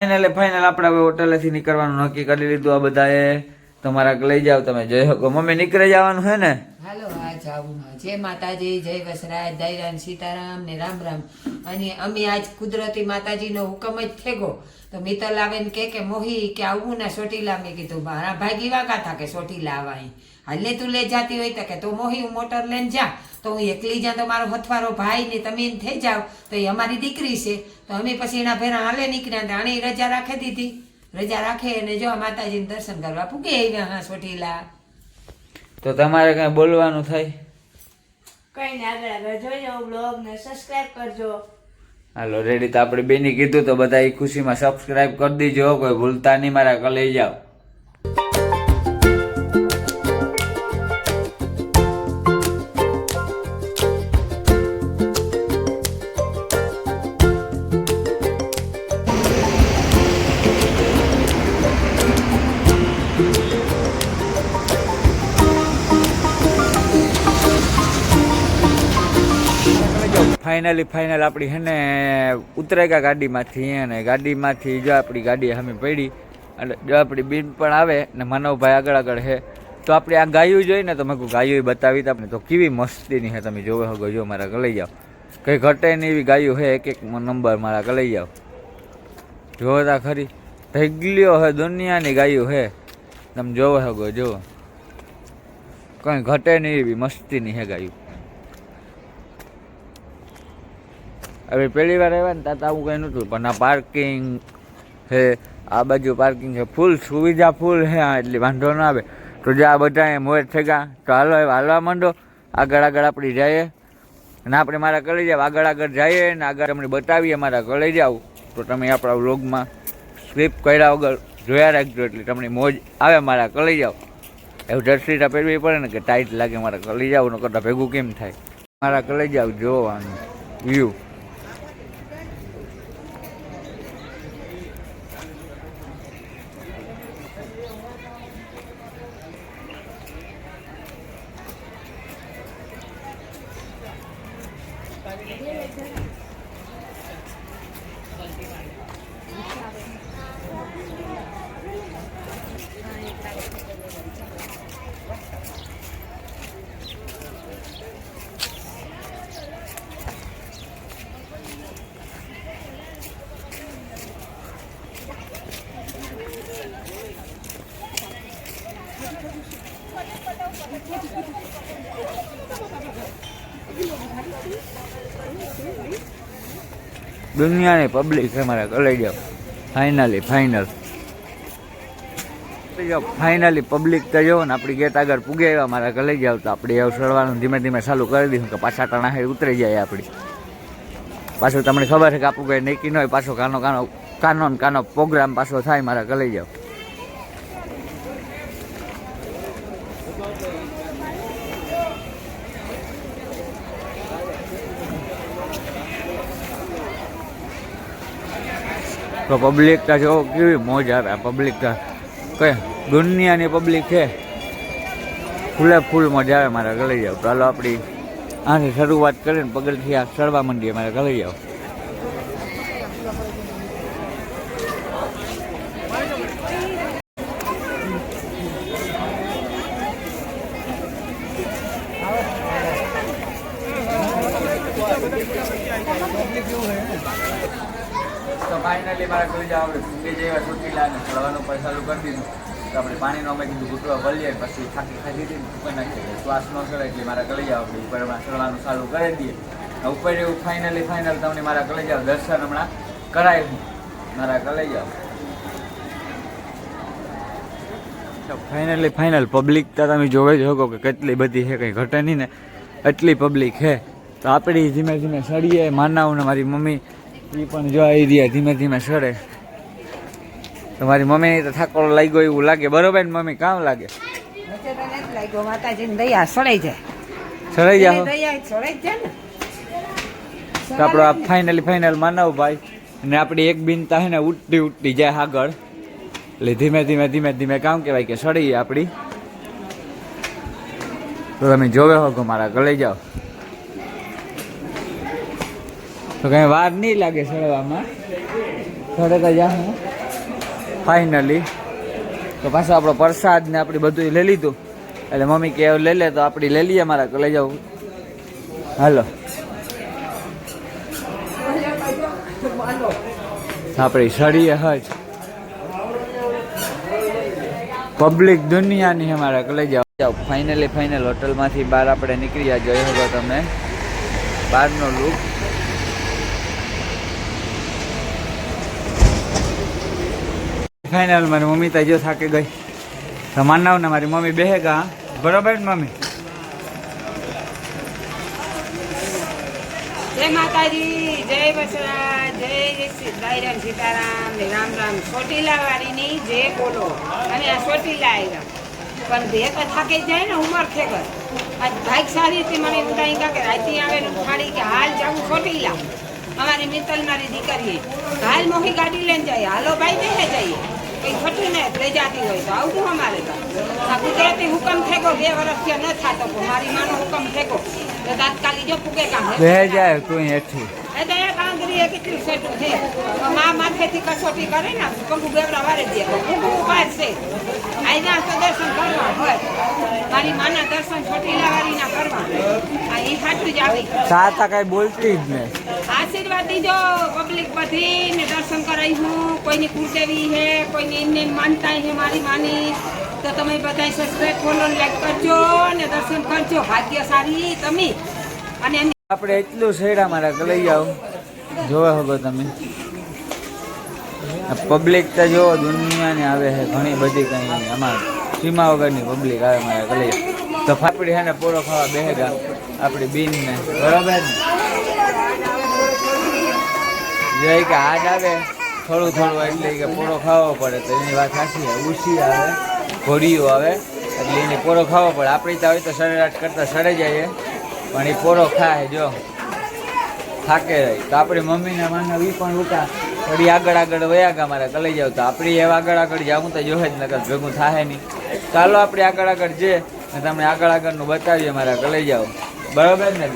Final final આપણે હવે હોટલેથી નીકળવાનું નક્કી કરી લીધું આ બધાએ. તમારા લઈ જાવ તમે. જોઈ શકો મમ્મી નીકળી જવાનું છે ને? હાલો. આ જાવું જય માતાજી, જય વસરાજ દૈરાન સીતારામ ને રામ રામ. અને અમે આજ કુદરતી માતાજીનો હુકમ જ થેગો. તો મિત્તલ આવે ને કે કે, મોહી, કે આવું ને સોટીલા? મેં કીધું, મારા ભાગી વાકા થા કે સોટીલા આવા હાલે તું લે જાતી હોય તો કે, તો મોહી, હું મોટર લઈને જા. તો હું એકલી જા, તો મારો હથવારો ભાઈ ને તમે એમ થઈ જાવ તો એ અમારી દીકરી છે. તો અમે પછી એના ભેરા હાલે નીકળ્યા આણે રજા રાખી દીધી. રજા રાખે અને જો માતાજીને દર્શન કરવા પૂગે આવ્યા, હા, સોટીલા. તો તમારે કઈ બોલવાનું થાય? કઈ ને આગળ આગળ જોજો બ્લોગ ને સબસ્ક્રાઇબ કરજો. હાલો રેડી તો આપણે બેની કીધું તો બધા એ ખુશીમાં સબસ્ક્રાઇબ કરી દીજો કોઈ ભૂલતા નહીં મારા કલે જાઓ. ફાઇનલી ફાઇનલ આપણી હેને ઉતરેગા ગાડીમાંથી અને ગાડીમાંથી જો આપણી ગાડી સામે પડી અને જો આપણી બિન પણ આવે ને માનવભાઈ આગળ આગળ છે તો આપણે આ ગાયું જોઈને તો મેં ગાયું બતાવી આપણે તો કેવી મસ્તીની હે તમે જોવે હગો, જો મારા ગલાઈ જાઓ. કંઈ ઘટે નહીં એવી ગાયું છે એક એક નંબર મારા ગલાઈ જાઓ. જોવો તા ખરી ઢગલીઓ હે દુનિયાની ગાયું છે તમે જોવો હગો, જો. કંઈ ઘટે નહીં એવી મસ્તીની હે ગાયું. હવે પહેલી વાર આવ્યા ને ત્યાં આવું કંઈ નહોતું, પણ આ પાર્કિંગ છે, આ બાજુ પાર્કિંગ છે ફૂલ સુવિધા ફૂલ છે એટલે વાંધો ન આવે. તો જે આ બધા મોજ થઈ ગયા, તો હાલો હવે હાલવા માંડો. આગળ આગળ આપણી જઈએ. અને આપણે મારા કરી જાવ આગળ આગળ જઈએ ને આગળ અમને બતાવીએ મારા કરી જાવ તો તમે આપણા વ્લોગમાં સ્ક્રિપ્ટ કર્યા વગર જોયા રાખજો, એટલે તમને મોજ આવે મારા કરી જાવ એવું જર્સીટા પહેરવી પડે ને કે ટાઈટ લાગે મારા કળી જાવ ને કરતાં ભેગું કેમ થાય? મારા કલી જાવ જોવાનું વ્યૂ દુનિયાની પબ્લિક છે મારે કલાઈ જાવ ફાઇનલી ફાઇનલ ફાઇનલી પબ્લિક તો જો ને આપણી ગેટ આગળ પૂગે આવ્યા મારા કલાઈ જાવ તો આપણે એવું સડવાનું ધીમે ધીમે ચાલુ કરી દઈશું કે પાછા ટાણા હે ઉતરી જાય આપણી. પાછું તમને ખબર છે કે આપણું કંઈ નક્કી ન હોય, પાછો કાનો કાનો કાનો કાનો પ્રોગ્રામ પાછો થાય મારા કલાઈ જાવ તો પબ્લિક તો જો કેવી મોજ આવે પબ્લિકતા પબ્લિક કઈ દુનિયાની પબ્લિક છે. ફૂલે ફૂલ મજા આવે મારા ગળી જાવ ચાલો આપણી આની શરૂઆત કરીને પગલથી આ ચડવા માંડીએ મારા ગળી જાવ તો ફાઇનલી મારા કોઈ જાવ બે જેવા ચોટીલા ને, ચડવાનું પણ ચાલુ કરી દીધું. તો આપણે પાણીનો અમે કીધું ઘૂંટવા ભરીએ, પછી થાકી ખાધી ને, ઉપર નાખીએ શ્વાસ ન ચડે એટલે મારા ગળી જાવ આપણે ઉપર ચડવાનું ચાલુ કરી દઈએ. ઉપર એવું ફાઇનલી ફાઇનલ તમને મારા ગળી જાવ દર્શન હમણાં કરાવ્યું મારા ગળી જાવ ફાઇનલી ફાઇનલ પબ્લિક તો તમે જોવે જ શકો કે કેટલી બધી છે, કંઈ ઘટે નહીં ને. એટલી પબ્લિક છે. તો આપણી ધીમે ધીમે સડીએ માનવ ને મારી મમ્મી એ પણ જો આવી રહ્યા ધીમે ધીમે સડે. તમારી મમ્મીને તો થાકોડો લાગ્યો એવું લાગે. બરોબર ને મમ્મી કામ લાગે? આપણો આ ફાઇનલી ફાઇનલ માનવ ભાઈ. અને આપણી એક બિનતા છે ને ઉઠતી ઉઠતી જાય આગળ. એટલે ધીમે ધીમે ધીમે ધીમે કામ કહેવાય કે સડી આપણી. તો તમે જોવે હો મારા ગળે જાઓ. તો કઈ વાર નહીં લાગે સડવામાં ઘરે તો જા હું. ફાઇનલી તો પાછો આપણો પ્રસાદ ને આપણી બધું લઈ લીધું. એટલે મમ્મી કે લઈ લે તો આપણી લઈ લઈએ મારા લઈ જાઉં. હાલો. આપણી સળીએ હજ પબ્લિક દુનિયાની અમારા લઈ જાઓ. જાઓ. ફાઇનલી ફાઇનલ હોટલમાંથી બહાર આપણે નીકળી ગયા જોઈ શકો તમે. બહારનો લુક ફાઇનલ મારી મમ્મી તો જો થાકી ગઈ. તો માનવ ને મારી મમ્મી બેહે ગા. બરોબર ને મમ્મી? જય માતાજી, જય બસરા જય શ્રી સીતારામ રામ રામ. ચોટીલા વાળીની બોલો, અને આ ચોટીલા આવ્યા પણ તો થાકી જાય ને, ઉંમર ખેગર આ ભાઈક સારી હતી, મને એમ કાંઈ કાં કે રાતી આવે કે હાલ જાઉં ચોટીલા. અમારી મિત્તલ મારી દીકરીએ. હાલ મોહી ગાડી લઈને જાય. હાલો ભાઈ બેને જઈએ. કંઈ ખોટું લઈ જાતી હોય તો આવું અમારે તો. આ હુકમ થેકો બે વર્ષથી ન થાતો મારી માનો હુકમ થેકો તો તાત્કાલિક જો પૂગે કામ. બેહે જાય તું હેઠી. એ તો એક આંગળીએ કેટલું સેટું છે. મા માથેથી કસોટી કરે ને કંકુ બેવડા વારે દે કંકુ ઉપાડ છે. આઈના તો દર્શન કરવા હોય. મારી માના દર્શન છોટીલા વાળીના કરવા. આ એ સાચું જ આવી. સાતા કઈ બોલતી જ નહીં. આશીર્વાદ દીજો પબ્લિક બધી ને દર્શન કરાવીશું કોઈની કુળદેવી હે, કોઈની એમને માનતા હે મારી માની. તો તમે બધા સબસ્ક્રાઈબ ફોલો લાઈક કરજો ને દર્શન કરજો. ભાગ્યશાળી તમે. અને આપણે એટલું શેડા મારા લઈ જાઓ જોવા હગો તમે. પબ્લિક તો જો દુનિયાને આવે છે ઘણી બધી કંઈ. આમાં સીમા વગરની પબ્લિક આવે મારા કલે તો ફાફડી હે ને પોરો ખાવા બેહેગા આપણી બીનને. બરાબર જે કે આજ આવે, થોડું થોડું એટલે કે પોળો ખાવો પડે, તો એની વાત સાચી ઉછી આવે ઘોડીઓ આવે, એટલે એને પોરો ખાવો પડે. આપણી તો હોય તો સરેરાશ કરતાં સડે જાય પણ એ પોરો ખાય, જો. થાકે રહી. તો આપણી મમ્મીને માનવ એ પણ ઉઠા. વળી આગળ આગળ વયા ગયા મારે કલાઈ જાવ તો આપણી એવા આગળ આગળ જવું તો જોહે જ નકર ભેગું થાય નહીં. ચાલો આપણે આગળ આગળ જે તમે આગળ આગળનું બતાવીએ મારા કલાઈ જાવ બરાબર ને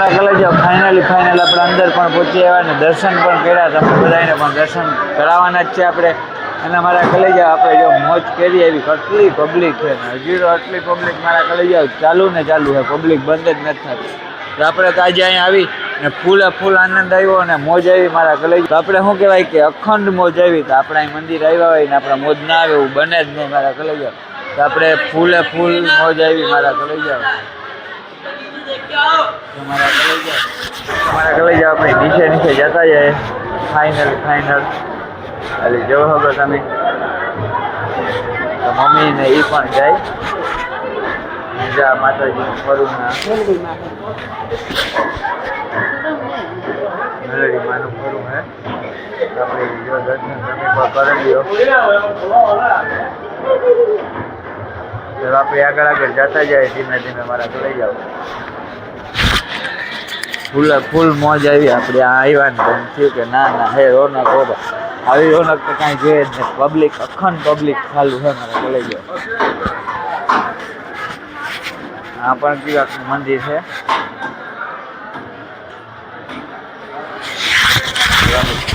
બેન? ફાઇનલી ફાઇનલ આપણે અંદર પણ પહોંચી આવ્યા ને દર્શન પણ કર્યા. તમે બધાને પણ દર્શન કરાવવાના જ છે આપણે. અને મારા કલેજા આપણે જો મોજ કરી એવી કેટલી પબ્લિક છે. હજી તો આટલી પબ્લિક મારા કલેજા ચાલુ ને ચાલુ છે. પબ્લિક બંધ જ નથી થતી. તો આપણે તો આજે અહીંયા આવી ને ફૂલે ફૂલ આનંદ આવ્યો અને મોજ આવી મારા કલેજા તો આપણે શું કહેવાય કે અખંડ મોજ આવી. તો આપણે અહીં મંદિર આવ્યા હોય ને આપણા મોજ ના આવે એવું બને જ નહીં મારા કલેજા તો આપણે ફૂલે ફૂલ મોજ આવી મારા કલેજા તમારા કલેજા જાઓ આપણે નીચે નીચે જતા જાય ફાઇનલ ફાઇનલ એટલે જો હવે તમે. તો મમ્મી ને એ પણ જાય. જા માતાજી ફરું ના મેલડી માનું ફરું હે. આપણે જો દર્શન કરી લ્યો. તો આપણે આગળ આગળ જતા જાય ધીમે ધીમે મારા ઘરે જાઓ. ફૂલ ફૂલ મોજ આવી આપણે. આ આવ્યા ને એમ થયું કે ના ના, હે, રોનક, ઓર. આવી રોનક તો કાંઈ જોઈએ જ નહીં. પબ્લિક અખંડ પબ્લિક ચાલુ છે મારા કોલેજો. આ પણ પીવાકનું મંદિર છે.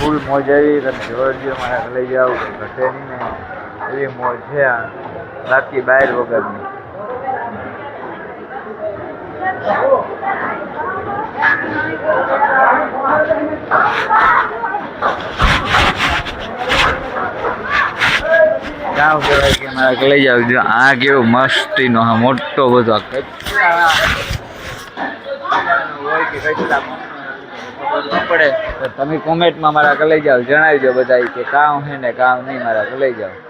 ફૂલ મોજ આવી. તમે જોડજો મારા લઈ જાઓ ઘટે નહીં ને. એવી મોજ છે આ. બાકી બહાર વગરની. કે મારા લઈ જાવ જો આ કેવો મસ્તીનો હા મોટો બધો કે તમે કોમેન્ટમાં મારા લઈ જાઓ. જણાવી દો બધા કે કામ હે ને કામ નહીં, મારા લઈ જાઓ.